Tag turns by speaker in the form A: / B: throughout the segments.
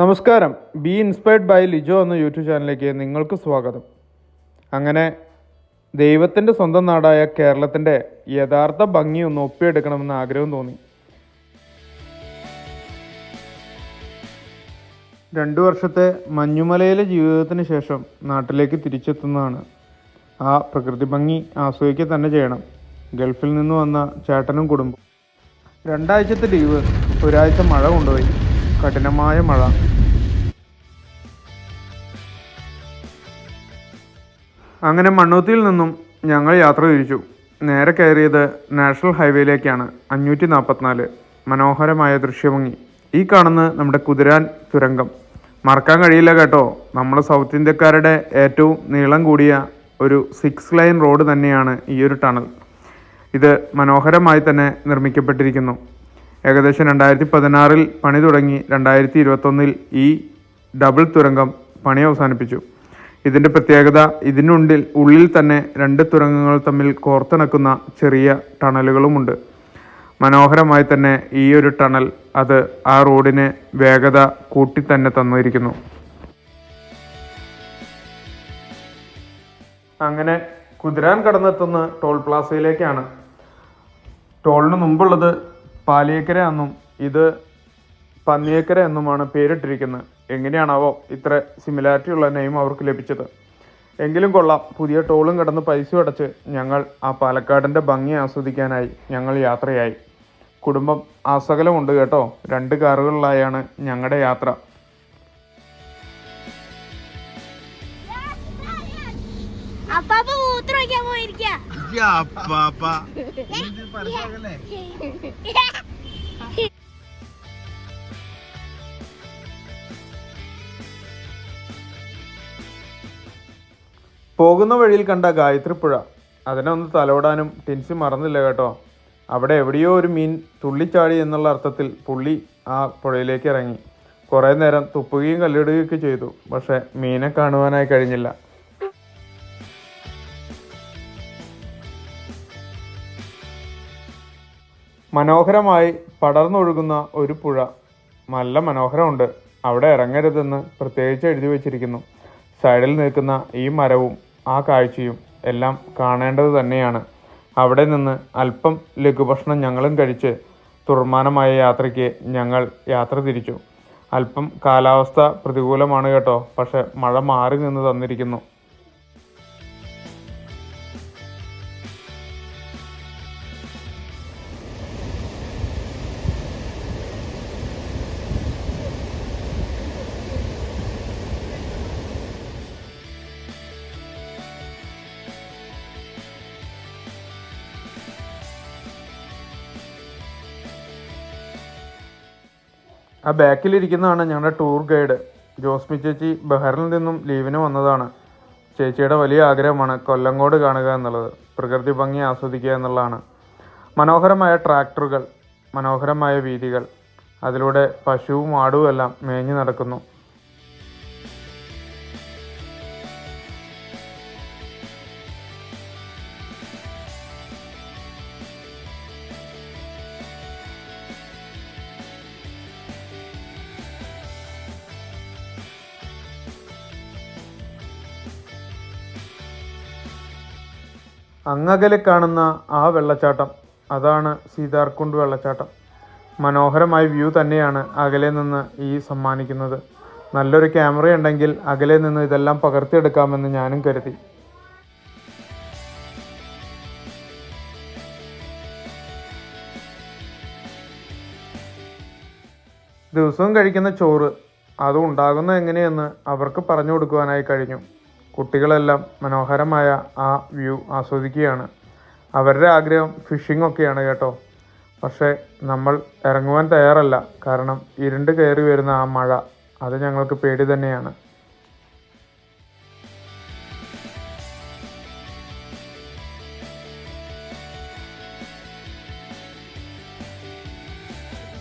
A: നമസ്കാരം. Be inspired by Lijo എന്ന YouTube ചാനലിലേക്ക് നിങ്ങൾക്ക് സ്വാഗതം. അങ്ങനെ ദൈവത്തിന്റെ സ്വന്തം നാടായ കേരളത്തിന്റെ യഥാർത്ഥ ഭംഗി ഒന്ന് ഒപ്പിയെടുക്കണമെന്ന് ആഗ്രഹം തോന്നി. രണ്ടു വർഷത്തെ മഞ്ഞുമലയിലെ ജീവിതത്തിന് ശേഷം നാട്ടിലേക്ക് തിരിച്ചെത്തുന്നതാണ്. ആ പ്രകൃതി ഭംഗി ആസ്വദിക്കുക തന്നെ ചെയ്യണം. ഗൾഫിൽ നിന്ന് വന്ന ചേട്ടനും കുടുംബം രണ്ടാഴ്ചത്തെ ലീവ് ഒരാഴ്ച മഴ കൊണ്ടുപോയി. കഠിനമായ മഴ. അങ്ങനെ മണ്ണൂത്തിയിൽ നിന്നും ഞങ്ങൾ യാത്ര തിരിച്ചു. നേരെ കയറിയത് നാഷണൽ ഹൈവേയിലേക്കാണ്. അഞ്ഞൂറ്റി നാൽപ്പത്തിനാല് മനോഹരമായ ദൃശ്യഭംഗി. ഈ കാണുന്ന നമ്മുടെ കുതിരാൻ തുരങ്കം. മറക്കാൻ കഴിയില്ല കേട്ടോ. നമ്മൾ സൗത്ത് ഇന്ത്യക്കാരുടെ ഏറ്റവും നീളം കൂടിയ ഒരു സിക്സ് ലൈൻ റോഡ് തന്നെയാണ് ഈ ഒരു ടണൽ ഇത് മനോഹരമായി തന്നെ നിർമ്മിക്കപ്പെട്ടിരിക്കുന്നു. ഏകദേശം രണ്ടായിരത്തി പതിനാറിൽ പണി തുടങ്ങി രണ്ടായിരത്തി ഇരുപത്തൊന്നിൽ ഈ ഡബിൾ തുരങ്കം പണി അവസാനിപ്പിച്ചു. ഇതിന്റെ പ്രത്യേകത ഇതിനുള്ളിൽ ഉള്ളിൽ തന്നെ രണ്ട് തുരങ്കങ്ങൾ തമ്മിൽ കോർത്തിണക്കുന്ന ചെറിയ ടണലുകളുമുണ്ട്. മനോഹരമായി തന്നെ ഈ ഒരു ടണൽ അത് ആ റോഡിന് വേഗത കൂട്ടി തന്നെ തന്നിരിക്കുന്നു. അങ്ങനെ കുതിരാൻ കടന്നെത്തുന്ന ടോൾ പ്ലാസയിലേക്കാണ്. ടോളിന് മുമ്പുള്ളത് പാലിയേക്കര എന്നും ഇത് പന്നിയേക്കര എന്നുമാണ് പേരിട്ടിരിക്കുന്നത്. എങ്ങനെയാണാവോ ഇത്ര സിമിലാരിറ്റി ഉള്ള നെയിം അവർക്ക് ലഭിച്ചത്. എങ്കിലും കൊള്ളാം പുതിയ ടോളും കടന്ന് പൈസ അടച്ച് ഞങ്ങൾ ആ പാലക്കാടിന്റെ ഭംഗി ആസ്വദിക്കാനായി ഞങ്ങൾ യാത്രയായി. കുടുംബം ആസകലമുണ്ട് കേട്ടോ. രണ്ട് കാറുകളിലായാണ് ഞങ്ങളുടെ യാത്ര.
B: അപ്പാപ്പ മൂത്രം
C: വയ്ക്കാൻ
A: പോകുന്ന വഴിയിൽ കണ്ട ഗായത്രി പുഴ അതിനെ ഒന്ന് തലോടാനും ടിൻസി മറന്നില്ല കേട്ടോ. അവിടെ എവിടെയോ ഒരു മീൻ തുള്ളിച്ചാടി എന്നുള്ള അർത്ഥത്തിൽ പുള്ളി ആ പുഴയിലേക്ക് ഇറങ്ങി. കുറേ നേരം തുപ്പുകയും കല്ലിടുകയൊക്കെ ചെയ്തു. പക്ഷെ മീനെ കാണുവാനായി കഴിഞ്ഞില്ല. മനോഹരമായി പടർന്നൊഴുകുന്ന ഒരു പുഴ. നല്ല മനോഹരമുണ്ട്. അവിടെ ഇറങ്ങരുതെന്ന് പ്രത്യേകിച്ച് എഴുതി വച്ചിരിക്കുന്നു. സൈഡിൽ നിൽക്കുന്ന ഈ മരവും ആ കാഴ്ചയും എല്ലാം കാണേണ്ടത് തന്നെയാണ്. അവിടെ നിന്ന് അല്പം ലഘുഭക്ഷണം ഞങ്ങളും കഴിച്ച് തുർമാനമായ യാത്രയ്ക്ക് ഞങ്ങൾ യാത്ര തിരിച്ചു. അല്പം കാലാവസ്ഥ പ്രതികൂലമാണ് കേട്ടോ. പക്ഷെ മഴ മാറി നിന്ന് തന്നിരിക്കുന്നു. ആ ബാക്കിലിരിക്കുന്നതാണ് ഞങ്ങളുടെ ടൂർ ഗൈഡ് ജോസ്മി ചേച്ചി ബഹറിൽ നിന്നും ലീവിന് വന്നതാണ്. ചേച്ചിയുടെ വലിയ ആഗ്രഹമാണ് കൊല്ലങ്കോട് കാണുക എന്നുള്ളത്. പ്രകൃതി ഭംഗി ആസ്വദിക്കുക എന്നുള്ളതാണ്. മനോഹരമായ ട്രാക്ടറുകൾ മനോഹരമായ വീതികൾ അതിലൂടെ പശുവും ആടും എല്ലാം മേഞ്ഞു നടക്കുന്നു. അങ്ങകലെ കാണുന്ന ആ വെള്ളച്ചാട്ടം അതാണ് സീതാർകുണ്ട് വെള്ളച്ചാട്ടം. മനോഹരമായ വ്യൂ തന്നെയാണ് അകലെ നിന്ന് ഈ സമ്മാനിക്കുന്നത്. നല്ലൊരു ക്യാമറ ഉണ്ടെങ്കിൽ അകലെ നിന്ന് ഇതെല്ലാം പകർത്തിയെടുക്കാമെന്ന് ഞാനും കരുതി. ദിവസവും കഴിക്കുന്ന ചോറ് അത് ഉണ്ടാകുന്നത് എങ്ങനെയെന്ന് അവർക്ക് പറഞ്ഞു കൊടുക്കുവാനായി കഴിഞ്ഞു. കുട്ടികളെല്ലാം മനോഹരമായ ആ വ്യൂ ആസ്വദിക്കുകയാണ്. അവരുടെ ആഗ്രഹം ഫിഷിംഗ് ഒക്കെയാണ് കേട്ടോ. പക്ഷേ നമ്മൾ ഇറങ്ങുവാൻ തയ്യാറല്ല. കാരണം ഇരുണ്ട് കയറി വരുന്ന ആ മഴ അത് ഞങ്ങൾക്ക് പേടി തന്നെയാണ്.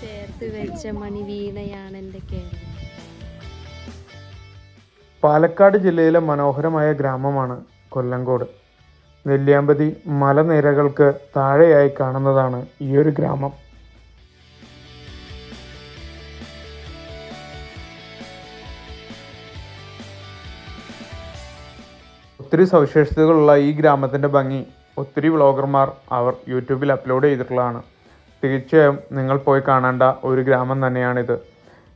B: ചേർത്ത് വെച്ച മണി വീണയാണ് എന്റെ കേരളം.
A: പാലക്കാട് ജില്ലയിലെ മനോഹരമായ ഗ്രാമമാണ് കൊല്ലങ്കോട്. നെല്ലിയാമ്പതി മലനിരകൾക്ക് താഴെയായി കാണുന്നതാണ് ഈ ഒരു ഗ്രാമം. ഒത്തിരി സവിശേഷതകളുള്ള ഈ ഗ്രാമത്തിന്റെ ഭംഗി ഒത്തിരി വ്ളോഗർമാർ അവർ യൂട്യൂബിൽ അപ്ലോഡ് ചെയ്തിട്ടുള്ളതാണ്. തീർച്ചയായും നിങ്ങൾ പോയി കാണേണ്ട ഒരു ഗ്രാമം തന്നെയാണിത്.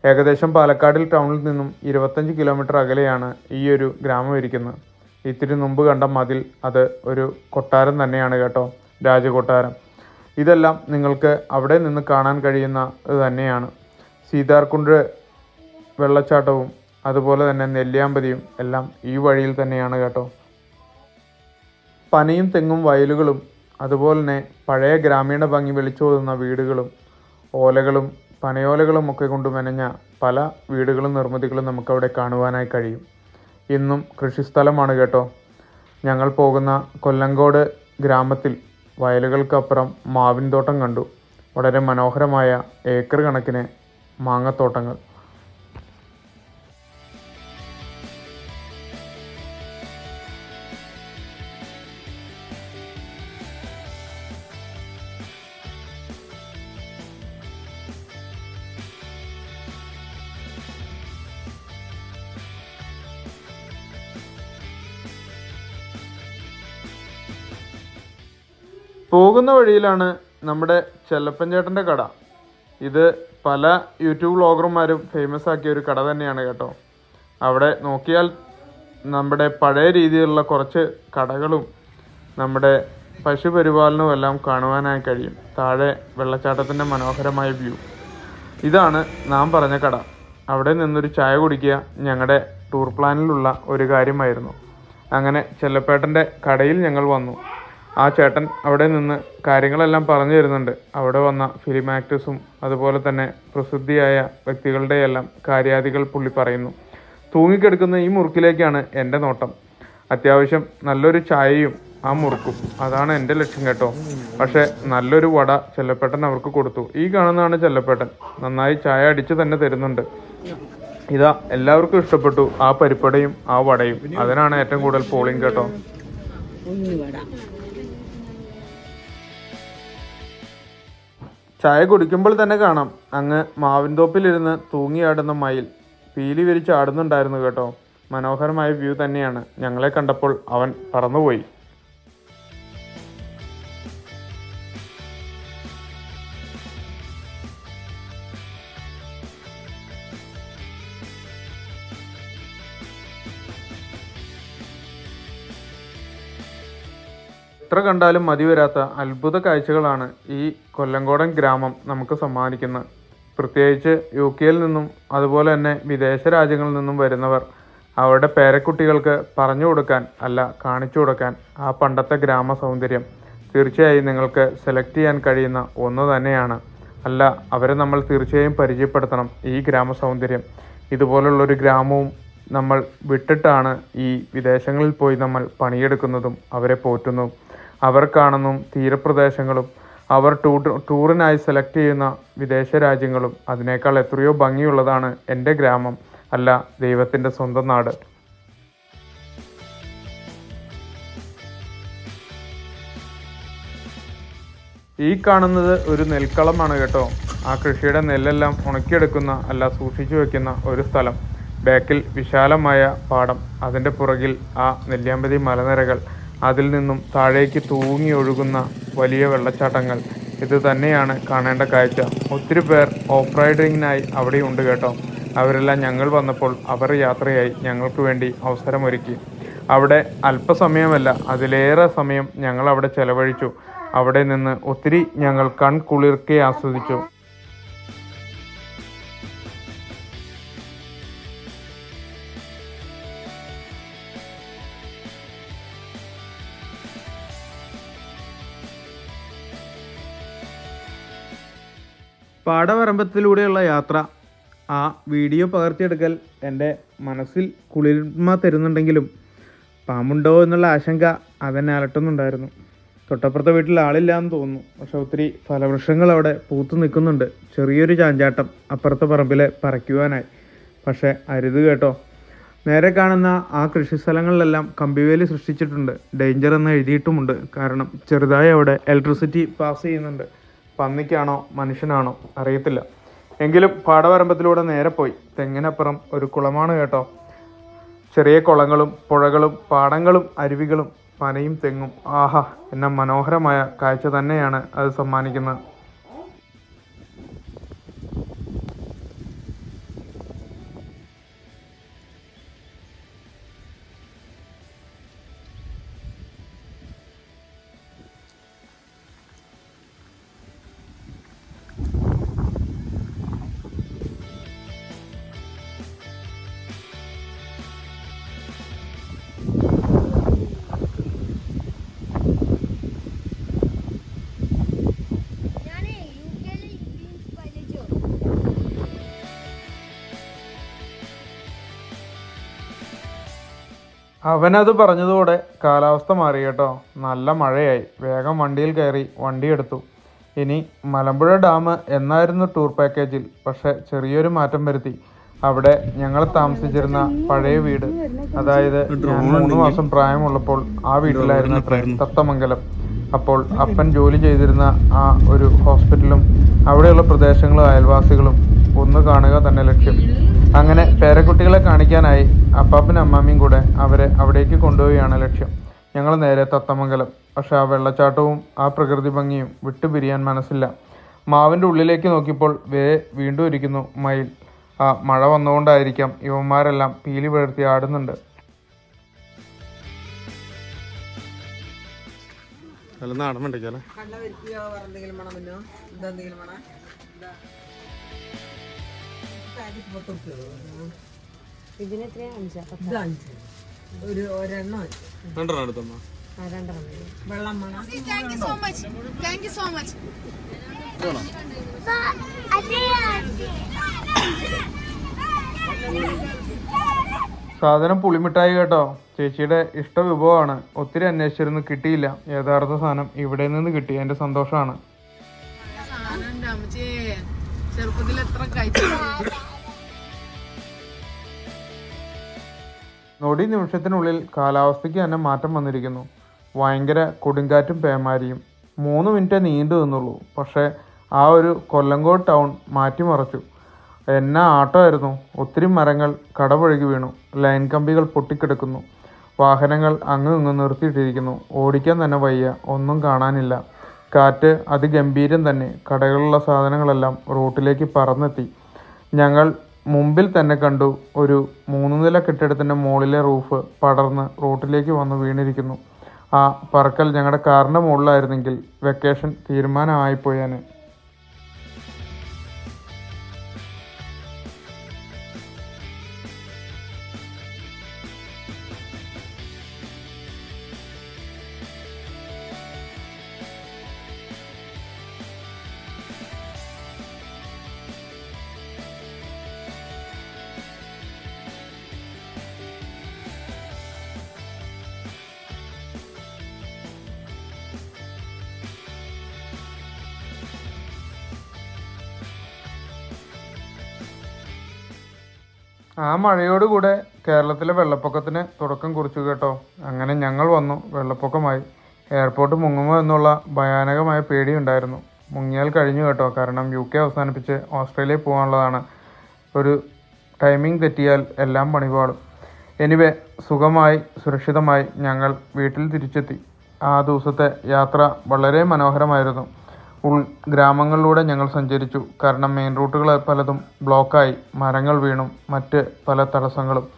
A: ഏകദേശം പാലക്കാടിൽ ടൗണിൽ നിന്നും ഇരുപത്തഞ്ച് കിലോമീറ്റർ അകലെയാണ് ഈ ഒരു ഗ്രാമം ഇരിക്കുന്നത്. ഇത്തിരി മുമ്പ് കണ്ട മതിൽ അത് ഒരു കൊട്ടാരം തന്നെയാണ് കേട്ടോ രാജകൊട്ടാരം. ഇതെല്ലാം നിങ്ങൾക്ക് അവിടെ നിന്ന് കാണാൻ കഴിയുന്ന തന്നെയാണ്. സീതാർകുണ്ട് വെള്ളച്ചാട്ടവും അതുപോലെ തന്നെ നെല്ലിയാമ്പതിയും എല്ലാം ഈ വഴിയിൽ തന്നെയാണ് കേട്ടോ. പനയും തെങ്ങും വയലുകളും അതുപോലെ തന്നെ പഴയ ഗ്രാമീണ ഭംഗി വിളിച്ചോതുന്ന വീടുകളും ഓലകളും പനയോലകളും ഒക്കെ കൊണ്ട് മെനഞ്ഞ പല വീടുകളും നിർമ്മിതികളും നമുക്കവിടെ കാണുവാനായി കഴിയും. ഇന്നും കൃഷിസ്ഥലമാണ് കേട്ടോ. ഞങ്ങൾ പോകുന്ന കൊല്ലങ്കോട് ഗ്രാമത്തിൽ വയലുകൾക്കപ്പുറം മാവിൻ തോട്ടം കണ്ടു. വളരെ മനോഹരമായ ഏക്കർ കണക്കിന് മാങ്ങത്തോട്ടങ്ങൾ. പോകുന്ന വഴിയിലാണ് നമ്മുടെ ചെല്ലപ്പൻ ചേട്ടന്റെ കട. ഇത് പല യൂട്യൂബ് വ്ളോഗർമാരും ഫേമസ് ആക്കിയ ഒരു കട തന്നെയാണ് കേട്ടോ. അവിടെ നോക്കിയാൽ നമ്മുടെ പഴയ രീതിയിലുള്ള കുറച്ച് കടകളും നമ്മുടെ പശുപരിപാലനവും എല്ലാം കാണുവാനായി കഴിയും. താഴെ വെള്ളച്ചാട്ടത്തിന്റെ മനോഹരമായ വ്യൂ. ഇതാണ് നാം പറഞ്ഞ കട. അവിടെ നിന്നൊരു ചായ കുടിക്കുക ഞങ്ങളുടെ ടൂർ പ്ലാനിലുള്ള ഒരു കാര്യമായിരുന്നു. അങ്ങനെ ചെല്ലപ്പേട്ടന്റെ കടയിൽ ഞങ്ങൾ വന്നു. ആ ചേട്ടൻ അവിടെ നിന്ന് കാര്യങ്ങളെല്ലാം പറഞ്ഞു തരുന്നുണ്ട്. അവിടെ വന്ന ഫിലിം ആക്ടേഴ്സും അതുപോലെ തന്നെ പ്രസിദ്ധിയായ വ്യക്തികളുടെ എല്ലാം കാര്യാദികൾ പുള്ളി പറയുന്നു. തൂങ്ങിക്കിടക്കുന്ന ഈ മുറുക്കിലേക്കാണ് എന്റെ നോട്ടം. അത്യാവശ്യം നല്ലൊരു ചായയും ആ മുറുക്കും. അതാണ് എന്റെ ലക്ഷ്യം കേട്ടോ. പക്ഷേ നല്ലൊരു വട ചെല്ലപ്പെട്ടൻ അവർക്ക് കൊടുത്തു. ഈ കാണുന്നതാണ് ചെല്ലപ്പെട്ടൻ. നന്നായി ചായ അടിച്ച് തന്നെ തരുന്നുണ്ട്. ഇതാ എല്ലാവർക്കും ഇഷ്ടപ്പെട്ടു ആ പരിപ്പടയും ആ വടയും. അതിനാണ് ഏറ്റവും കൂടുതൽ പോളിങ് കേട്ടോ. ചായ കുടിക്കുമ്പോൾ തന്നെ കാണാം. അങ്ങ് മാവിൻതോപ്പിലിരുന്ന് തൂങ്ങിയാടുന്ന മയിൽ പീലി വിരിച്ച് ആടുന്നുണ്ടായിരുന്നു കേട്ടോ. മനോഹരമായ വ്യൂ തന്നെയാണ്. ഞങ്ങളെ കണ്ടപ്പോൾ അവൻ പറന്നുപോയി. എത്ര കണ്ടാലും മതി വരാത്ത അത്ഭുത കാഴ്ചകളാണ് ഈ കൊല്ലങ്കോടൻ ഗ്രാമം നമുക്ക് സമ്മാനിക്കുന്നത്. പ്രത്യേകിച്ച് യു കെയിൽ നിന്നും അതുപോലെ തന്നെ വിദേശ രാജ്യങ്ങളിൽ നിന്നും വരുന്നവർ അവരുടെ പേരക്കുട്ടികൾക്ക് പറഞ്ഞു കൊടുക്കാൻ അല്ല കാണിച്ചു കൊടുക്കാൻ ആ പണ്ടത്തെ ഗ്രാമ സൗന്ദര്യം തീർച്ചയായും നിങ്ങൾക്ക് സെലക്ട് ചെയ്യാൻ കഴിയുന്ന ഒന്ന് തന്നെയാണ്. അല്ല അവരെ നമ്മൾ തീർച്ചയായും പരിചയപ്പെടുത്തണം ഈ ഗ്രാമ സൗന്ദര്യം. ഇതുപോലുള്ളൊരു ഗ്രാമവും നമ്മൾ വിട്ടിട്ടാണ് ഈ വിദേശങ്ങളിൽ പോയി നമ്മൾ പണിയെടുക്കുന്നതും അവരെ പോറ്റുന്നതും. അവർ കാണുന്നും തീരപ്രദേശങ്ങളും അവർ ടൂറിനായി സെലക്ട് ചെയ്യുന്ന വിദേശ രാജ്യങ്ങളും അതിനേക്കാൾ എത്രയോ ഭംഗിയുള്ളതാണ് എന്റെ ഗ്രാമം അല്ല ദൈവത്തിന്റെ സ്വന്തം നാട്. ഈ കാണുന്നത് ഒരു നെൽക്കളമാണ് കേട്ടോ. ആ കൃഷിയുടെ നെല്ലെല്ലാം ഉണക്കിയെടുക്കുന്ന അല്ല സൂക്ഷിച്ചു വെക്കുന്ന ഒരു സ്ഥലം. ബാക്കിൽ വിശാലമായ പാടം. അതിന്റെ പുറകിൽ ആ നെല്ലിയാമ്പതി മലനിരകൾ. അതിൽ നിന്നും താഴേക്ക് തൂങ്ങി ഒഴുകുന്ന വലിയ വെള്ളച്ചാട്ടങ്ങൾ. ഇത് തന്നെയാണ് കാണേണ്ട കാഴ്ച. ഒത്തിരി പേർ ഓഫ് റൈഡിങ്ങിനായി അവിടെയുണ്ട് കേട്ടോ. അവരെല്ലാം ഞങ്ങൾ വന്നപ്പോൾ അവർ യാത്രയായി. ഞങ്ങൾക്ക് വേണ്ടി അവസരമൊരുക്കി. അവിടെ അല്പസമയമല്ല അതിലേറെ സമയം ഞങ്ങൾ അവിടെ ചെലവഴിച്ചു. അവിടെ നിന്ന് ഒത്തിരി ഞങ്ങൾ കൺകുളിർക്കെ ആസ്വദിച്ചു. പാടവരമ്പത്തിലൂടെയുള്ള യാത്ര ആ വീഡിയോ പകർത്തിയെടുക്കൽ എന്റെ മനസ്സിൽ കുളിർമ തരുന്നുണ്ടെങ്കിലും പാമ്പുണ്ടോ എന്നുള്ള ആശങ്ക അതെന്നെ അലട്ടുന്നുണ്ടായിരുന്നു. തൊട്ടപ്പുറത്തെ വീട്ടിൽ ആളില്ല എന്ന് തോന്നുന്നു. പക്ഷെ ഒത്തിരി ഫലവൃക്ഷങ്ങൾ അവിടെ പൂത്തു നിൽക്കുന്നുണ്ട്. ചെറിയൊരു ചാഞ്ചാട്ടം അപ്പുറത്തെ പറമ്പിലെ പറിക്കുവാനായി. പക്ഷെ അരുത് കേട്ടോ. നേരെ കാണുന്ന ആ കൃഷിസ്ഥലങ്ങളിലെല്ലാം കമ്പിവേലി സൃഷ്ടിച്ചിട്ടുണ്ട്. ഡേഞ്ചർ എന്ന് എഴുതിയിട്ടുമുണ്ട്. കാരണം ചെറുതായി അവിടെ ഇലക്ട്രിസിറ്റി പാസ് ചെയ്യുന്നുണ്ട്. പന്നിക്കാണോ മനുഷ്യനാണോ അറിയത്തില്ല. എങ്കിലും പാടവരമ്പത്തിലൂടെ നേരെ പോയി. തെങ്ങിനപ്പുറം ഒരു കുളമാണ് കേട്ടോ. ചെറിയ കുളങ്ങളും പുഴകളും പാടങ്ങളും അരുവികളും പനയും തെങ്ങും. ആഹാ എന്ന മനോഹരമായ കാഴ്ച തന്നെയാണ് അത് സമ്മാനിക്കുന്നത്. അവനത് പറഞ്ഞതോടെ കാലാവസ്ഥ മാറി കേട്ടോ. നല്ല മഴയായി. വേഗം വണ്ടിയിൽ കയറി വണ്ടി എടുത്തു. ഇനി മലമ്പുഴ ഡാം എന്നായിരുന്നു ടൂർ പാക്കേജിൽ. പക്ഷെ ചെറിയൊരു മാറ്റം വരുത്തി. അവിടെ ഞങ്ങൾ താമസിച്ചിരുന്ന പഴയ വീട്. അതായത് ഞാൻ മൂന്ന് മാസം പ്രായമുള്ളപ്പോൾ ആ വീട്ടിലായിരുന്നു തത്തമംഗലം. അപ്പോൾ അപ്പൻ ജോലി ചെയ്തിരുന്ന ആ ഒരു ഹോസ്പിറ്റലും അവിടെയുള്ള പ്രദേശങ്ങളും അയൽവാസികളും ഒന്ന് കാണുക തന്നെ ലക്ഷ്യം. അങ്ങനെ പേരക്കുട്ടികളെ കാണിക്കാനായി അപ്പാപ്പനും അമ്മാമ്മയും കൂടെ അവരെ അവിടേക്ക് കൊണ്ടുപോവുകയാണ് ലക്ഷ്യം. ഞങ്ങൾ നേരെ തത്തമംഗലം. പക്ഷെ ആ വെള്ളച്ചാട്ടവും ആ പ്രകൃതി ഭംഗിയും വിട്ടുപിരിയാൻ മനസ്സില്ല. മാവിന്റെ ഉള്ളിലേക്ക് നോക്കിയപ്പോൾ വേ വീണ്ടും ഇരിക്കുന്നു മയിൽ. ആ മഴ വന്നുകൊണ്ടായിരിക്കാം യുവന്മാരെല്ലാം പീലി പടർത്തി ആടുന്നുണ്ട്. നാടൻ വേണ്ടല്ലേ
D: പാക്കറ്റ് പത്ത്.
B: ഇതിന് അഞ്ചാ?
A: രണ്ടെണ്ണം എടുത്തമ്മ.
B: മച്ച്.
D: വെള്ളം വേണം.
A: സാധനം പുളിമിഠായി കേട്ടോ. ചേച്ചിയുടെ ഇഷ്ട വിഭവമാണ് ഒത്തിരി അന്വേഷിച്ചിരുന്നു കിട്ടിയില്ല. യഥാർത്ഥ സാധനം ഇവിടെ നിന്ന് കിട്ടി. എന്റെ സന്തോഷമാണ്.
D: ചെറുപ്പത്തിൽ എത്ര കഴിച്ചു.
A: നൊടി നിമിഷത്തിനുള്ളിൽ കാലാവസ്ഥയ്ക്ക് തന്നെ മാറ്റം വന്നിരിക്കുന്നു. ഭയങ്കര കൊടുങ്കാറ്റും പേമാരിയും. മൂന്ന് മിനിറ്റ് നീണ്ടു നിന്നുള്ളൂ. പക്ഷേ ആ ഒരു കൊല്ലങ്കോട് ടൗൺ മാറ്റിമറിച്ചു. എന്നാ ആട്ടമായിരുന്നു. ഒത്തിരി മരങ്ങൾ കടപുഴകി വീണു. ലൈൻ കമ്പികൾ പൊട്ടിക്കിടക്കുന്നു. വാഹനങ്ങൾ അങ്ങും ഇങ്ങും നിർത്തിയിട്ടിരിക്കുന്നു. ഓടിക്കാൻ തന്നെ വയ്യ. ഒന്നും കാണാനില്ല. കാറ്റ് അതിഗംഭീരം തന്നെ. കടകളിലുള്ള സാധനങ്ങളെല്ലാം റോട്ടിലേക്ക് പറന്നെത്തി. ഞങ്ങൾ മുമ്പിൽ തന്നെ കണ്ടു ഒരു മൂന്ന് നില കെട്ടിടത്തിന്റെ മുകളിലെ റൂഫ് പടർന്ന് റോട്ടിലേക്ക് വന്ന് വീണിരിക്കുന്നു. ആ പറക്കൽ ഞങ്ങളുടെ കാറിന്റെ മുകളിലായിരുന്നെങ്കിൽ വെക്കേഷൻ തീരുമാനമായിപ്പോയാന്. ആ മഴയോടുകൂടെ കേരളത്തിലെ വെള്ളപ്പൊക്കത്തിന് തുടക്കം കുറിച്ചു കേട്ടോ. അങ്ങനെ ഞങ്ങൾ വന്നു. വെള്ളപ്പൊക്കമായി. എയർപോർട്ട് മുങ്ങുമോ എന്നുള്ള ഭയാനകമായ പേടിയുണ്ടായിരുന്നു. മുങ്ങിയാൽ കഴിഞ്ഞു കേട്ടോ. കാരണം യു കെ അവസാനിപ്പിച്ച് ഓസ്ട്രേലിയ പോകാനുള്ളതാണ്. ഒരു ടൈമിംഗ് തെറ്റിയാൽ എല്ലാം പണിപാടും. എനിവേ സുഖമായി സുരക്ഷിതമായി ഞങ്ങൾ വീട്ടിൽ തിരിച്ചെത്തി. ആ ദിവസത്തെ യാത്ര വളരെ മനോഹരമായിരുന്നു. ഉൾ ഗ്രാമങ്ങളിലൂടെ ഞങ്ങൾ സഞ്ചരിച്ചു. കാരണം മെയിൻ റൂട്ടുകൾ പലതും ബ്ലോക്കായി മരങ്ങൾ വീണും. മറ്റ് പല തടസ്സങ്ങളും.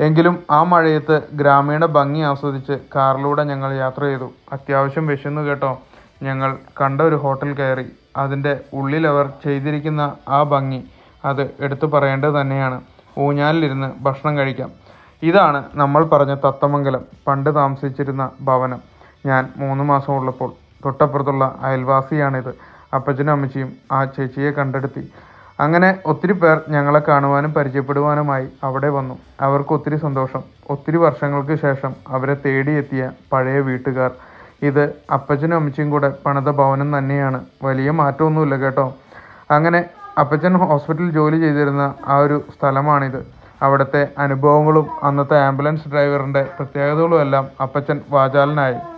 A: എങ്കിലും ആ മഴയത്ത് ഗ്രാമീണ ഭംഗി ആസ്വദിച്ച് കാറിലൂടെ ഞങ്ങൾ യാത്ര ചെയ്തു. അത്യാവശ്യം വിശന്നു കേട്ടോ. ഞങ്ങൾ കണ്ട ഒരു ഹോട്ടൽ കയറി. അതിന്റെ ഉള്ളിലവർ ചെയ്തിരിക്കുന്ന ആ ഭംഗി അത് എടുത്തു പറയേണ്ടത് തന്നെയാണ്. ഊഞ്ഞാലിലിരുന്ന് ഭക്ഷണം കഴിക്കാം. ഇതാണ് നമ്മൾ പറഞ്ഞ തത്തമംഗലം. പണ്ട് താമസിച്ചിരുന്ന ഭവനം. ഞാൻ മൂന്ന് മാസം ഉള്ളപ്പോൾ തൊട്ടപ്പുറത്തുള്ള അയൽവാസിയാണിത്. അപ്പച്ചനും അമ്മച്ചിയും ആ ചേച്ചിയെ കണ്ടെടുത്തി അങ്ങനെ ഒത്തിരി പേർ ഞങ്ങളെ കാണുവാനും പരിചയപ്പെടുവാനുമായി അവിടെ വന്നു. അവർക്ക് ഒത്തിരി സന്തോഷം. ഒത്തിരി വർഷങ്ങൾക്ക് ശേഷം അവരെ തേടിയെത്തിയ പഴയ വീട്ടുകാർ. ഇത് അപ്പച്ചനും അമ്മച്ചിയും കൂടെ പണിത ഭവനം തന്നെയാണ്. വലിയ മാറ്റമൊന്നുമില്ല കേട്ടോ. അങ്ങനെ അപ്പച്ചൻ ഹോസ്പിറ്റലിൽ ജോലി ചെയ്തിരുന്ന ആ ഒരു സ്ഥലമാണിത്. അവിടുത്തെ അനുഭവങ്ങളും അന്നത്തെ ആംബുലൻസ് ഡ്രൈവറിന്റെ പ്രത്യേകതകളും എല്ലാം അപ്പച്ചൻ വാചാലനായി.